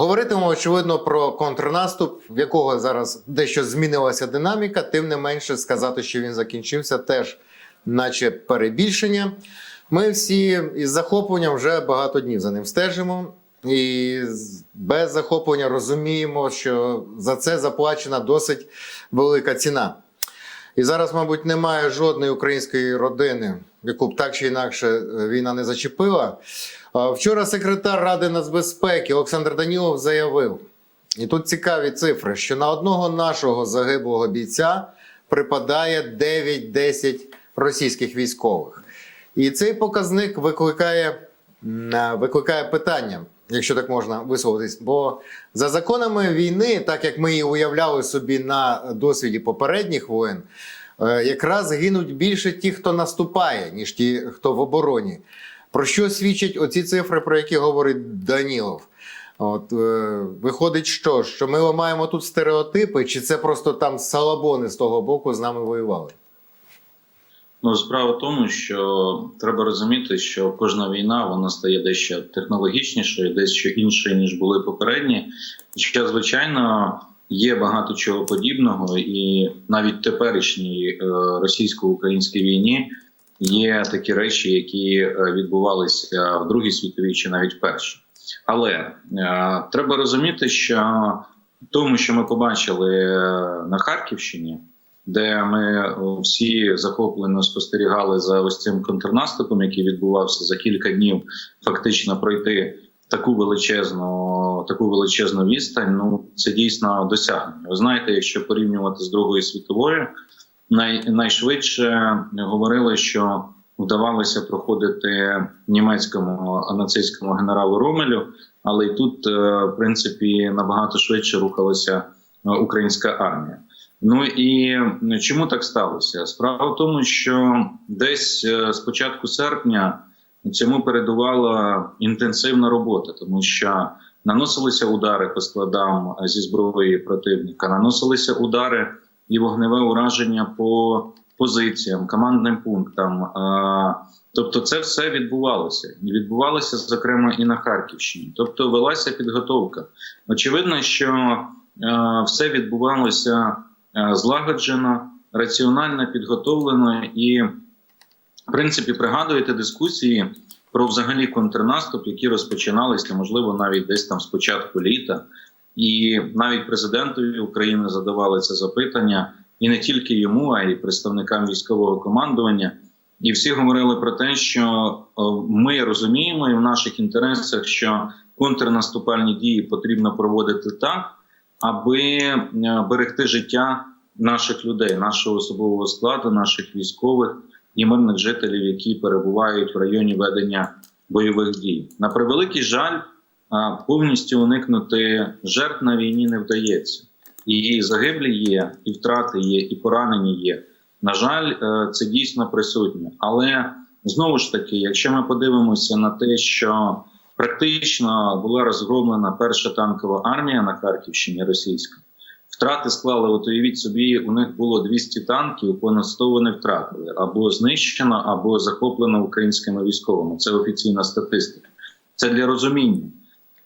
Говоритимемо, очевидно, про контрнаступ, в якого зараз дещо змінилася динаміка. Тим не менше, сказати, що він закінчився, теж, наче перебільшення. Ми всі із захопленням вже багато днів за ним стежимо. І без захоплення розуміємо, що за це заплачена досить велика ціна. І зараз, мабуть, немає жодної української родини, яку б так чи інакше е, війна не зачепила. Вчора секретар Ради нацбезпеки Олександр Данілов заявив, і тут цікаві цифри, що на одного нашого загиблого бійця припадає 9-10 російських військових. І цей показник викликає, е, викликає питання, якщо так можна висловитись. Бо за законами війни, так як ми її уявляли собі на досвіді попередніх воєн, е, якраз гинуть більше ті, хто наступає, ніж ті, хто в обороні. Про що свідчать оці цифри, про які говорить Данілов? От е, виходить, що? Що ми ламаємо тут стереотипи, чи це просто там салабони з того боку з нами воювали? Ну, справа в тому, що треба розуміти, що кожна війна вона стає дещо технологічнішою, дещо іншою, ніж були попередні. Що, звичайно, є багато чого подібного, і навіть теперішній е, російсько-українській війні є такі речі, які е, відбувалися в Другій світовій чи навіть в першій. Але е, треба розуміти, що тому, що ми побачили е, на Харківщині де ми всі захоплено спостерігали за ось цим контрнаступом, який відбувався за кілька днів, фактично пройти таку величезну, таку величезну відстань. Ну це дійсно досягнення. Ви знаєте, якщо порівнювати з Другою світовою, най, найшвидше говорили, що вдавалося проходити німецькому нацистському генералу Ромелю, але і тут, е, в принципі, набагато швидше рухалася е, українська армія. Ну і чому так сталося? Справа в тому, що десь е, з початку серпня цьому передувала інтенсивна робота, тому що наносилися удари по складам зі зброї противника, наносилися удари і вогневе ураження по позиціям, командним пунктам. Е, Тобто, це все відбувалося і відбувалося зокрема і на Харківщині. Тобто, велася підготовка. Очевидно, що е, все відбувалося е, злагоджено, раціонально підготовлено і, в принципі, пригадуєте дискусії про взагалі контрнаступ, які розпочиналися, можливо, навіть десь там з початку літа, і навіть президентові України задавали це запитання, і не тільки йому, а й представникам військового командування. І всі говорили про те, що е, ми розуміємо і в наших інтересах, що контрнаступальні дії потрібно проводити так, аби е, берегти життя наших людей, нашого особового складу, наших військових і мирних жителів, які перебувають в районі ведення бойових дій. На превеликий жаль, е, повністю уникнути жертв на війні не вдається. І загиблі є, і втрати є, і поранені є. На жаль, е, це дійсно присутнє. Але знову ж таки, якщо ми подивимося на те, що практично була розгромлена перша танкова армія на Харківщині російська, втрати склали, от уявіть собі, у них було 200 танків, понад 100 вони втратили або знищено, або захоплено українськими військовими. Це офіційна статистика. Це для розуміння.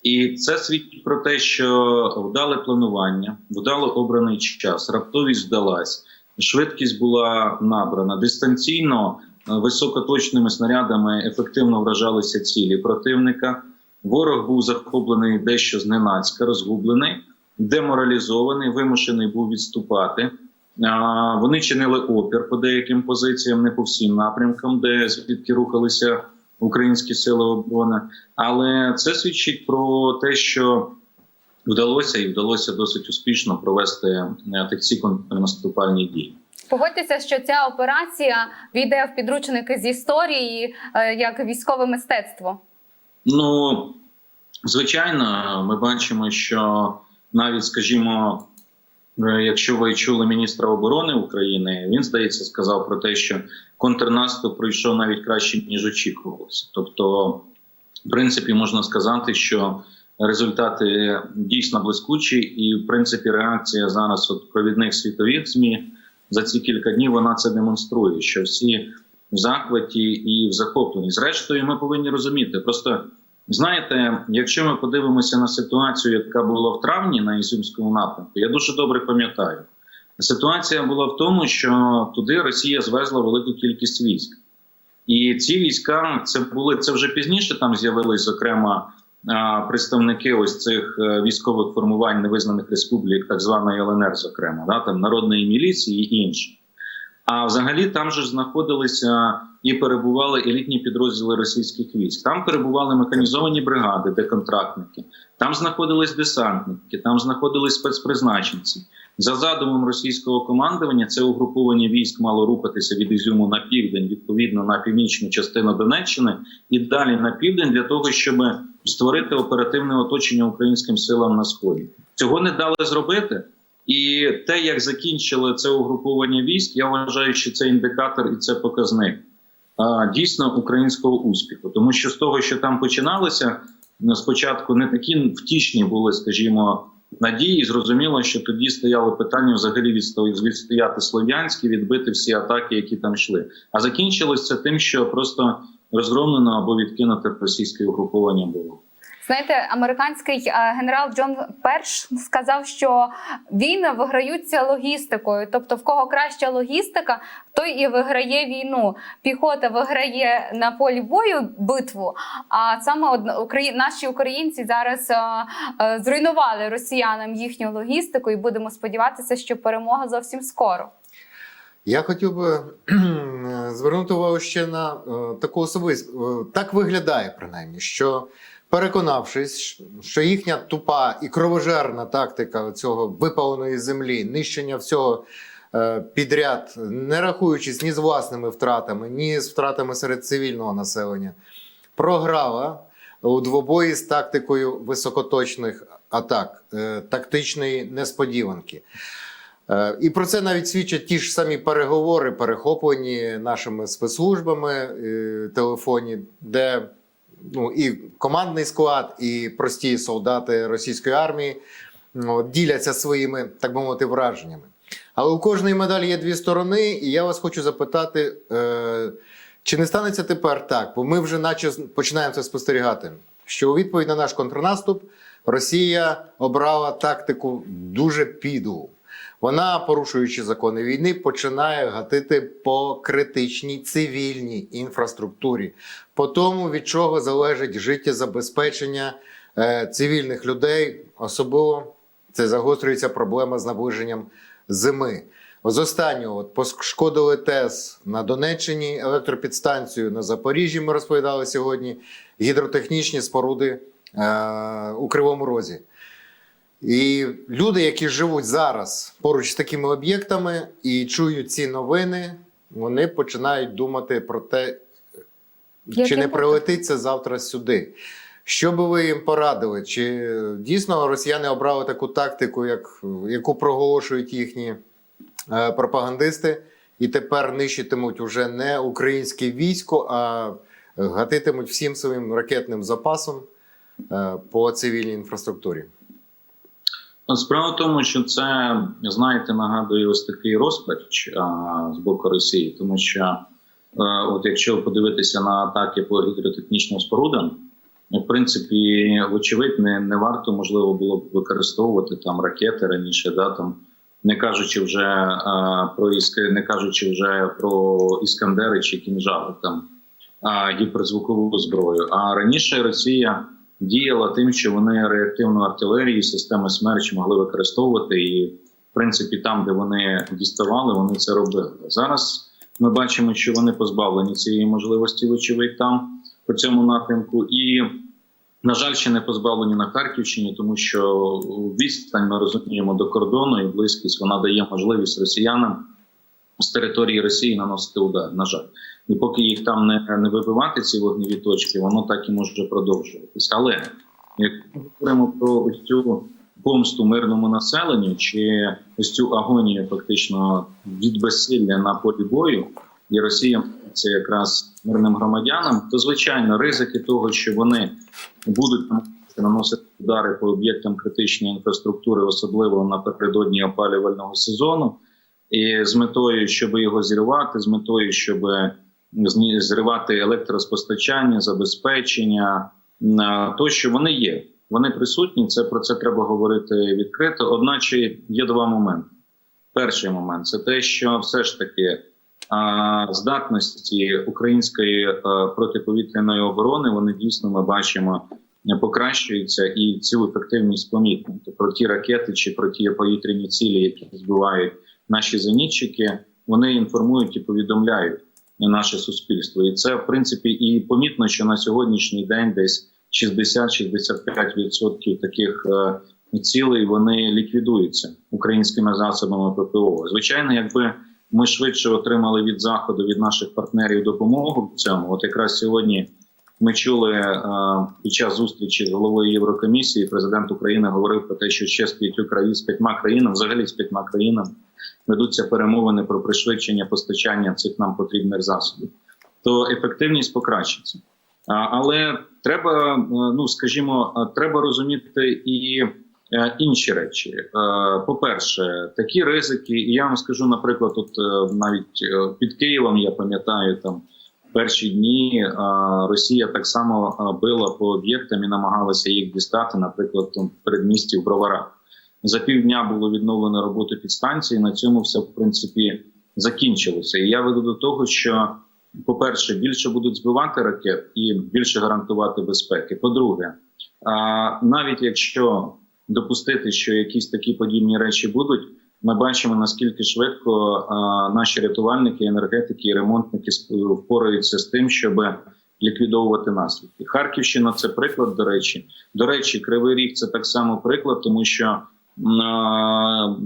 І це свідчить про те, що вдале планування, вдало обраний час, раптовість вдалась, швидкість була набрана дистанційно, високоточними снарядами ефективно вражалися цілі противника. Ворог був захоплений дещо зненацька, розгублений, деморалізований, вимушений був відступати. Вони чинили опір по деяким позиціям, не по всім напрямкам, де звідки рухалися українські сили оборони. Але це свідчить про те, що вдалося і вдалося досить успішно провести е, такі контрнаступальні дії. Погодьтеся, що ця операція війде в підручники з історії е, як військове мистецтво. Ну звичайно, ми бачимо, що навіть, скажімо, е, якщо ви чули міністра оборони України, він здається сказав про те, що контрнаступ пройшов навіть краще ніж очікувалося. Тобто, в принципі, можна сказати, що результати дійсно блискучі, і в принципі реакція зараз от провідних світових змі за ці кілька днів вона це демонструє, що всі в захваті і в захопленні. Зрештою, ми повинні розуміти, просто Знаєте, якщо ми подивимося на ситуацію, яка була в травні на Ізюмському напрямку, я дуже добре пам'ятаю. Ситуація була в тому, що туди Росія звезла велику кількість військ. І ці війська це були це вже пізніше. Там з'явились зокрема представники ось цих е, військових формувань невизнаних республік, так званої ЛНР, зокрема, да, там народної міліції і інші. А взагалі там же знаходилися і перебували елітні підрозділи російських військ. Там перебували механізовані бригади, де контрактники, там знаходились десантники, там знаходились спецпризначенці. За задумом російського командування, це угруповання військ мало рухатися від Ізюму на південь, відповідно на північну частину Донеччини, і далі на південь для того, щоб створити оперативне оточення українським силам на сході. Цього не дали зробити. І те, як закінчили це угруповання військ, я вважаю, що це індикатор і це показник дійсно українського успіху. Тому що з того, що там починалося, ну, спочатку не такі втішні були, скажімо, надії. Зрозуміло, що тоді стояло питання взагалі відсто- відстояти слов'янські, відбити всі атаки, які там йшли. А закінчилось це тим, що просто розгромлено або відкинуте російське угруповання було. Знаєте, американський е, генерал Джон Перш сказав, що війни виграються логістикою. Тобто, в кого краща логістика, той і виграє війну. Піхота виграє на полі бою битву. А саме наші українці зараз е, е, зруйнували росіянам їхню логістику, і будемо сподіватися, що перемога зовсім скоро. Я хотів би звернути увагу ще на е, таку особисту. е, Так виглядає, принаймні, що переконавшись, що їхня тупа і кровожерна тактика цього випаленої землі, нищення всього е, підряд, не рахуючись ні з власними втратами, ні з втратами серед цивільного населення, програла у двобої з тактикою високоточних атак, тактичної несподіванки. Е, І про це навіть свідчать ті ж самі переговори, перехоплені нашими спецслужбами е, телефоні, де ну, і командний склад, і прості солдати російської армії ну, діляться своїми, так би мовити, враженнями. Але у кожної медалі є дві сторони, і я вас хочу запитати, е, чи не станеться тепер так? Бо ми вже наче починаємо це спостерігати. Що у відповідь на наш контрнаступ Росія обрала тактику дуже підлу. Вона, порушуючи закони війни, починає гатити по критичній цивільній інфраструктурі, по тому, від чого залежить життєзабезпечення е, цивільних людей. Особливо це загострюється проблема з наближенням зими. З останнього от пошкодили ТЕС на Донеччині, електропідстанцію на Запоріжжі. Ми розповідали сьогодні, гідротехнічні споруди е, у Кривому Розі. І люди, які живуть зараз поруч з такими об'єктами і чують ці новини, вони починають думати про те, Як чи не прилетить це завтра сюди. Що би ви їм порадили? Чи дійсно росіяни обрали таку тактику, як, яку проголошують їхні е, пропагандисти, і тепер нищитимуть уже не українське військо, а гатитимуть всім своїм ракетним запасом е, по цивільній інфраструктурі? Ну, Справа в тому, що це, знаєте, нагадує ось такий розпач а, з боку Росії, тому що, е, от якщо подивитися на атаки по гідротехнічним спорудам, ну, в принципі, вочевидь, не, не варто можливо було б використовувати там ракети раніше, да, там, не кажучи вже а, про Іск- не кажучи вже про іскандери чи кінжали там а, гіперзвукову зброю. А раніше Росія діяла тим, що вони реактивну артилерію, системи смерч могли використовувати, і в принципі, там, де вони діставали, вони це робили. Зараз ми бачимо, що вони позбавлені цієї можливості, вочевидь, там по цьому напрямку, і на жаль, ще не позбавлені на Харківщині, тому що відстань ми розуміємо до кордону і близькість вона дає можливість росіянам з території Росії наносити удар. На жаль, і поки їх там не, не вибивати, ці вогневі точки, воно так і може продовжуватись. Але як ми говоримо про ось цю помсту мирному населенню, чи ось цю агонію, фактично від безсилля на полі бою, і Росія це якраз мирним громадянам, то звичайно ризики того, що вони будуть наносити удари по об'єктам критичної інфраструктури, особливо напередодні опалювального сезону, і з метою, щоб його зірвати, з метою, щоб зривати електроспостачання, забезпечення, то, що вони є. Вони присутні. Це про це треба говорити відкрито. Одначе є два моменти. Перший момент це те, що все ж таки здатності української е, протиповітряної оборони вони дійсно ми бачимо покращуються і цю ефективність помітно. Тобто ті ракети чи про ті повітряні цілі, які збивають наші зенітчики, вони інформують і повідомляють наше суспільство. І це в принципі і помітно, що на сьогоднішній день десь 60-65% таких е, цілей вони ліквідуються українськими засобами ППО. Звичайно, якби ми швидше отримали від заходу від наших партнерів допомогу в цьому. От якраз сьогодні ми чули е, під час зустрічі з головою Єврокомісії. Президент України говорив про те, що ще з п'ятью країн з п'ятьма країнами, взагалі з п'ятьма країнами, ведуться перемовини про пришвидшення постачання цих нам потрібних засобів. То ефективність покращиться. Але треба, е, ну скажімо, е, треба розуміти і е, інші речі. По-перше, такі ризики, і я вам скажу, наприклад, е, навіть під Києвом я пам'ятаю там. Перші дні Росія так само била по об'єктам і намагалася їх дістати, наприклад, в передмісті в Броварах. За півдня було відновлено роботу підстанції. На цьому все в принципі закінчилося. І я веду до того, що, по-перше, більше будуть збивати ракет і більше гарантувати безпеки. По-друге, навіть якщо допустити, що якісь такі подібні речі будуть, ми бачимо наскільки швидко наші рятувальники, енергетики і ремонтники впораються з тим, щоб ліквідовувати наслідки. Харківщина це приклад. До речі, до речі, Кривий Ріг це так само приклад, тому що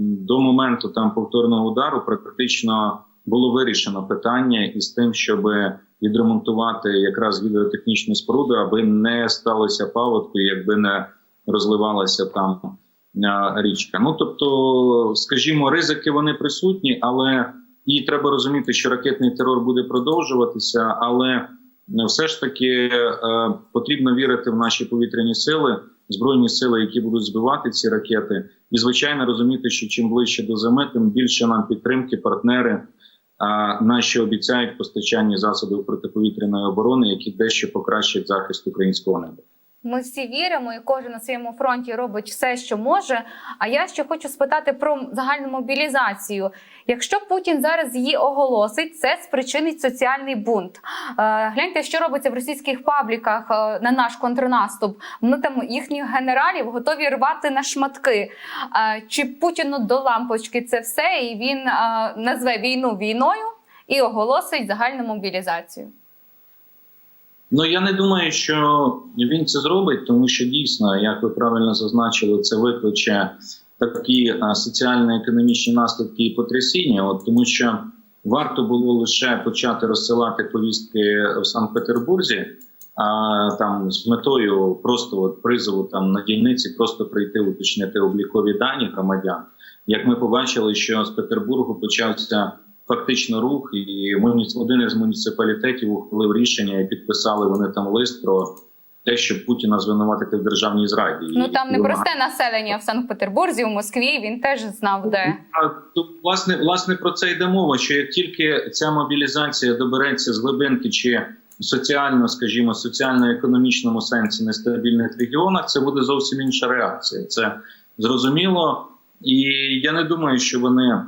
до моменту там повторного удару практично було вирішено питання із тим, щоб відремонтувати якраз гідротехнічну споруду, аби не сталося паводку, якби не розливалася там річка. Ну тобто, скажімо, ризики вони присутні, але і треба розуміти, що ракетний терор буде продовжуватися, але все ж таки е, потрібно вірити в наші повітряні сили, збройні сили, які будуть збивати ці ракети, і звичайно розуміти, що чим ближче до зими, тим більше нам підтримки, партнери. А наші обіцяють постачання засобів протиповітряної оборони, які дещо покращать захист українського неба. Ми всі віримо, і кожен на своєму фронті робить все, що може. А я ще хочу спитати про загальну мобілізацію. Якщо Путін зараз її оголосить, це спричинить соціальний бунт. Е, гляньте, що робиться в російських пабліках е, на наш контрнаступ. Вони там їхніх генералів готові рвати на шматки. Е, чи Путіну до лампочки це все, і він назве війну війною і оголосить загальну мобілізацію? Ну я не думаю, що він це зробить, тому що дійсно, як ви правильно зазначили, це викличе такі соціально-економічні наслідки і потрясіння. От тому, що варто було лише почати розсилати повістки в Санкт-Петербурзі, а там з метою просто от призову там на дільниці, просто прийти уточнити облікові дані громадян. Як ми побачили, що з Петербургу почався фактично рух, і один із муніципалітетів ухвалив рішення і підписали вони там лист про те, щоб Путіна звинуватити в державній зраді. Ну там не просте населення в Санкт-Петербурзі, у Москві. Він теж знав, де. А, то, власне, власне про це йде мова. Що як тільки ця мобілізація добереться з глибинки чи соціально, скажімо, соціально-економічному сенсі нестабільних регіонах, це буде зовсім інша реакція. Це зрозуміло, і я не думаю, що вони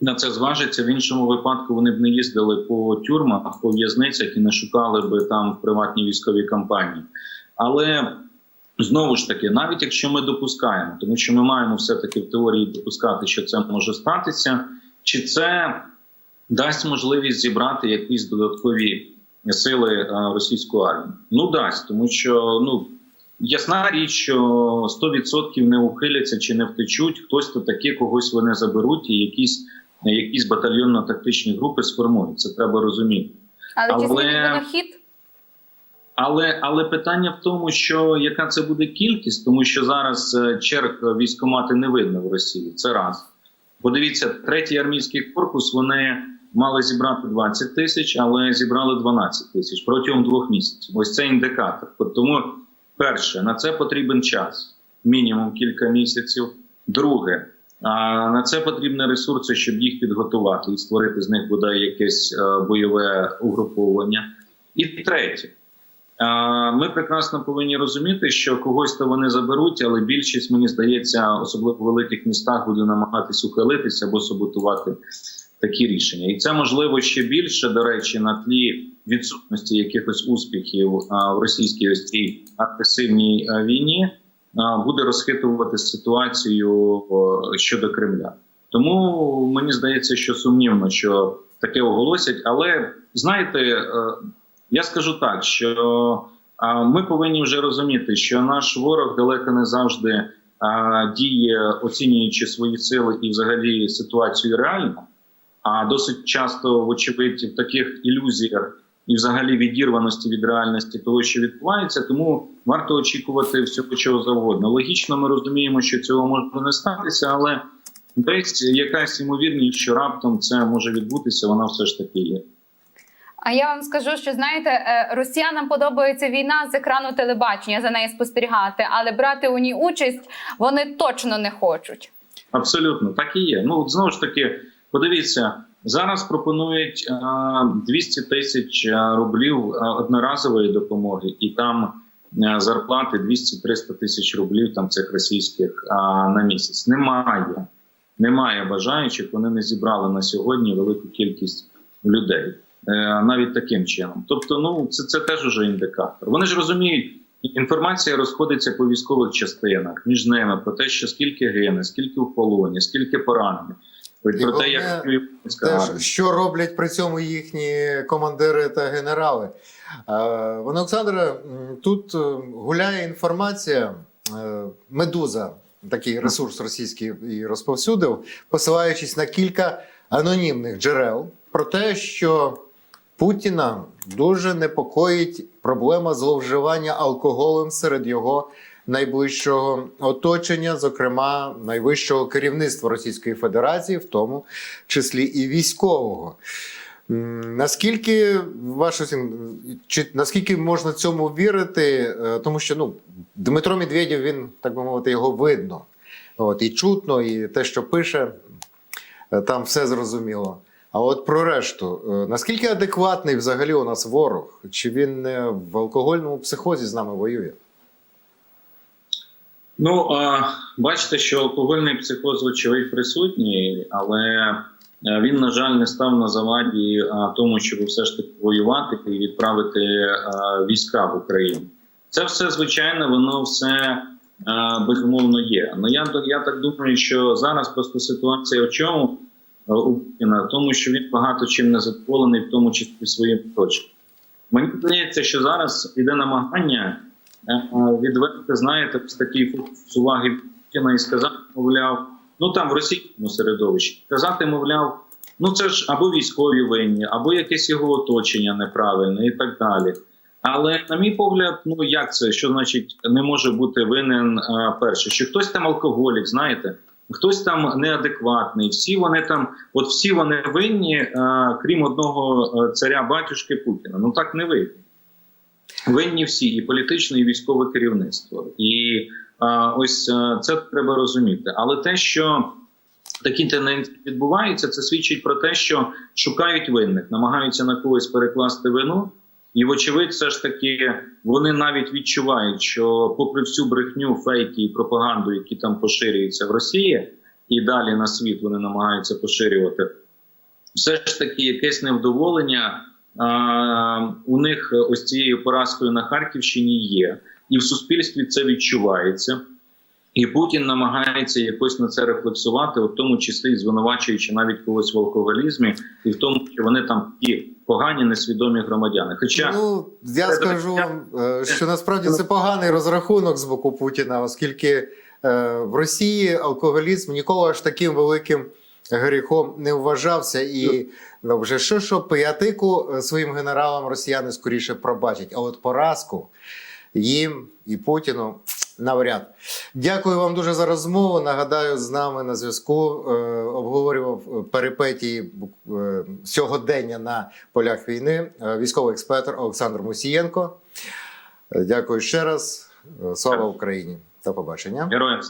на це зважаться. В іншому випадку вони б не їздили по тюрмах, по в'язницях і не шукали би там в приватній військовій кампанії. Але Знову ж таки, навіть якщо ми допускаємо, тому що ми маємо все-таки в теорії допускати, що це може статися, чи це дасть можливість зібрати якісь додаткові сили е, російської армії? Ну дасть, тому що ну ясна річ, що 100% не ухиляться чи не втечуть. Хтось то таки когось вони заберуть, і якісь, якісь батальйонно-тактичні групи сформують. Це треба розуміти. Але, чи Але- змінить? Але але питання в тому, що яка це буде кількість, тому що зараз е, черг військомати не видно в Росії. Це раз. Подивіться, третій армійський корпус вони мали зібрати 20 тисяч, але зібрали 12 тисяч протягом двох місяців. Ось це індикатор. Тому, перше, на це потрібен час, мінімум кілька місяців. Друге, на це потрібні ресурси, щоб їх підготувати і створити з них бодай якесь е, бойове угруповання. І третє. Ми прекрасно повинні розуміти, що когось то вони заберуть, але більшість, мені здається, особливо в великих містах, буде намагатись ухилитися або саботувати такі рішення. І це можливо ще більше, до речі, на тлі відсутності якихось успіхів в російській ось цій агресивній війні, а, буде розхитувати ситуацію щодо Кремля. Тому мені здається, що сумнівно, що таке оголосять. Але знаєте, е, я скажу так, що ми повинні вже розуміти, що наш ворог далеко не завжди діє, оцінюючи свої сили і взагалі ситуацію реально. А досить часто, вочевидь, в таких ілюзіях і взагалі відірваності від реальності того, що відбувається, тому варто очікувати всього чого завгодно. Логічно, ми розуміємо, що цього може не статися, але десь якась ймовірність, що раптом це може відбутися, вона все ж таки є. А я вам скажу, що знаєте, е, росіянам подобається війна з екрану телебачення за нею спостерігати, але брати у ній участь вони точно не хочуть. Абсолютно, так і є. Ну от знову ж таки, подивіться, зараз пропонують е, 200 тисяч е, рублів е, одноразової допомоги, і там е, зарплати 200-300 тисяч рублів там цих російських е, на місяць. Немає, немає бажаючих. Вони не зібрали на сьогодні велику кількість людей. Е, Навіть таким чином, тобто, ну це, це теж уже індикатор. Вони ж розуміють, Інформація розходиться по військових частинах між ними про те, що скільки гине, скільки в полоні, скільки поранених. Про те, як Те, що роблять при цьому їхні командири та генерали. Е, Пане Олександре, тут е, гуляє інформація. е, Медуза, такий ресурс російський і розповсюдив, посилаючись на кілька анонімних джерел про те, що Путіна дуже непокоїть проблема зловживання алкоголем серед його найближчого оточення, зокрема найвищого керівництва Російської Федерації, в тому числі і військового. Наскільки ваше чи наскільки можна цьому вірити? Е, Тому що ну Дмитро Медведєв, він так би мовити, його видно. От і чутно, і те, що пише, е, там все зрозуміло. А от про решту, е, наскільки адекватний взагалі у нас ворог? Чи він в алкогольному психозі з нами воює? Ну а, бачите, що алкогольний психоз, вочевидь, присутній, але е, він, на жаль, не став на заваді тому, щоб все ж таки воювати і відправити а, війська в Україну. Це все звичайно, воно все а, безумовно є. Ну я, я так думаю, що зараз просто ситуація в чому е, у Путіна, тому, що він багато чим не задоволений, в тому числі своїм точком. Мені здається, що зараз іде намагання е, відвести, знаєте, з такий фокус уваги Путіна і сказати, мовляв, ну там в російському середовищі сказати, мовляв, ну це ж або військові винні, або якесь його оточення неправильне і так далі. Але на мій погляд, ну як це, що значить не може бути винен е, перше, що хтось там алкоголік, знаєте, хтось там неадекватний, всі вони там, от всі вони винні, е, крім одного царя батюшки Путіна. Ну так не вийде. Винні всі, і політичне, і військове керівництво. І а, ось а, це треба розуміти. Але те, що такі тенденції відбуваються, це свідчить про те, що шукають винних, намагаються на когось перекласти вину. І, вочевидь, все ж таки вони навіть відчувають, що, попри всю брехню, фейки і пропаганду, які там поширюються в Росії, і далі на світ вони намагаються поширювати, все ж таки якесь невдоволення у них ось цією поразкою на Харківщині є, і в суспільстві це відчувається. І Путін намагається якось на це рефлексувати, в тому числі звинувачуючи навіть когось в алкоголізмі, і в тому, що вони там такі погані, несвідомі громадяни. Хоча Ну, я скажу вам, е, що насправді це поганий розрахунок з боку Путіна, оскільки е, в Росії алкоголізм ніколи аж таким великим гріхом не вважався. І ну, вже що, що пиятику е, своїм генералам росіяни скоріше пробачать. А от поразку їм і Путіну навряд. Дякую вам дуже за розмову. Нагадаю, з нами на зв'язку е, обговорював е, перипетії е, сьогодення на полях війни е, військовий експерт Олександр Мусієнко. Е, Дякую ще раз. Слава Україні! До побачення. героям